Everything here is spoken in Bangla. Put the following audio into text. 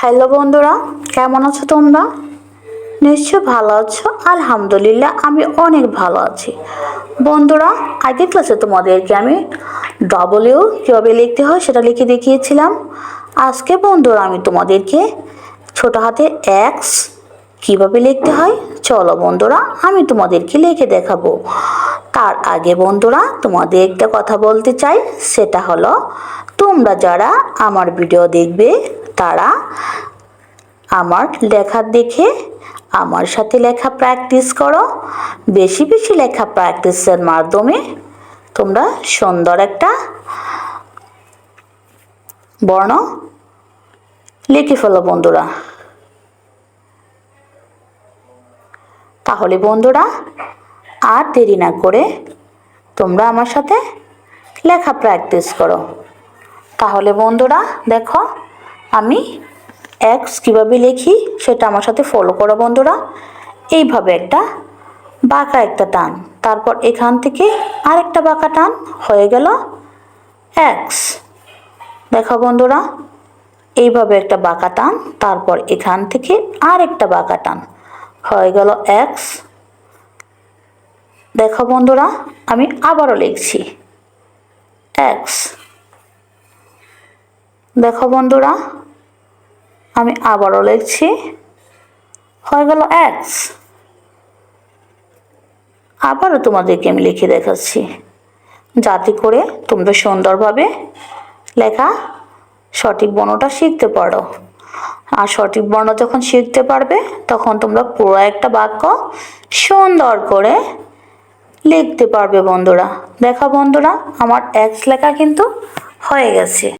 হ্যালো বন্ধুরা, কেমন আছো তোমরা? নিশ্চয় ভালো আছো। আলহামদুলিল্লাহ, আমি অনেক ভালো আছি। বন্ধুরা আগের ক্লাসে তোমাদেরকে আমি ডবলিউ কীভাবে লিখতে হয় সেটা লিখে দেখিয়েছিলাম। আজকে বন্ধুরা, আমি তোমাদেরকে ছোট হাতে এক্স কীভাবে লিখতে হয়, চলো বন্ধুরা, আমি তোমাদেরকে লিখে দেখাবো। তার আগে বন্ধুরা, তোমাদের একটা কথা বলতে চাই, সেটা হলো, তোমরা যারা আমার ভিডিও দেখবে তারা আমার লেখা দেখে আমার সাথে লেখা প্র্যাকটিস করো। বেশি বেশি লেখা প্র্যাকটিসের মাধ্যমে তোমরা সুন্দর একটা বর্ণ লিখে ফেলো বন্ধুরা। তাহলে বন্ধুরা আর দেরি না করে তোমরা আমার সাথে লেখা প্র্যাকটিস করো। তাহলে বন্ধুরা দেখো আমি এক্স কীভাবে লিখি সেটা আমার সাথে ফলো করো বন্ধুরা। এইভাবে একটা বাঁকা একটা টান। তারপর এখান থেকে আরেকটা বাঁকা টান হয়ে গেল এক্স দেখো বন্ধুরা, এইভাবে একটা বাঁকা টান, তারপর এখান থেকে আরেকটা বাঁকা টান হয়ে গেল এক্স দেখো বন্ধুরা, আমি আবারও লিখছি এক্স দেখো বন্ধুরা, আমি আবারও লিখছি। হয়ে গেল এক্স আবারও তোমাদেরকে আমি লিখে দেখাচ্ছি। যাতে করে তোমরা সুন্দরভাবে লেখা সঠিক বর্ণটা শিখতে পারো। আর সঠিক বর্ণ যখন শিখতে পারবে, তখন তোমরা পুরো একটা বাক্য সুন্দর করে লিখতে পারবে বন্ধুরা। দেখা বন্ধুরা, আমার এক্স লেখা কিন্তু হয়ে গেছে।